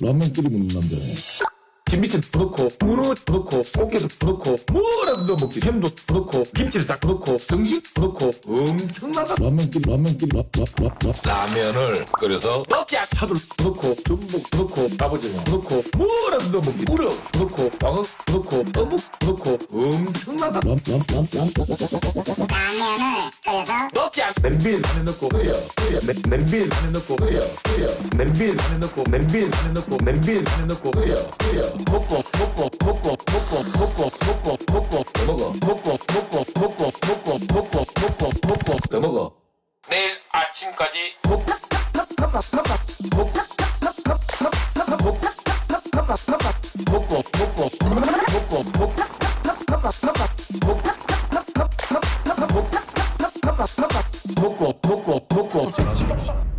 라면 끓이 먹는 남자네. 진미채도 넣고 문어 넣고 꽃게도 넣고 뭐라도 넣어 먹지 햄도 넣고 김치를 싹 넣고 등심도 넣고 엄청나다 라면 끓이 라면 끓이 라라라라 라면을 끓여서 넣자 차돌 넣고 전복 넣고 아버지는 넣고 뭐라도 넣어 먹지 우럭 넣고 광어 넣고 어묵 넣고 엄청나다 라면을 끓여서 넣자 냄비에 많이 넣고 끓여 끓여 냄- 냄비에 많이 넣고 끓여 끓여 냄비에 많이 넣고 냄비에 많이 넣고 냄비에 많이 넣고 끓여 끓여 먹고 먹고 먹고 먹고 먹고 먹고 먹고 더 먹어 먹고 먹고 먹고 먹고 먹고 먹고 먹고 더 먹어 내일 아침까지 먹고 먹고 먹고 먹고 먹고 먹고 먹고 僕を僕を僕を。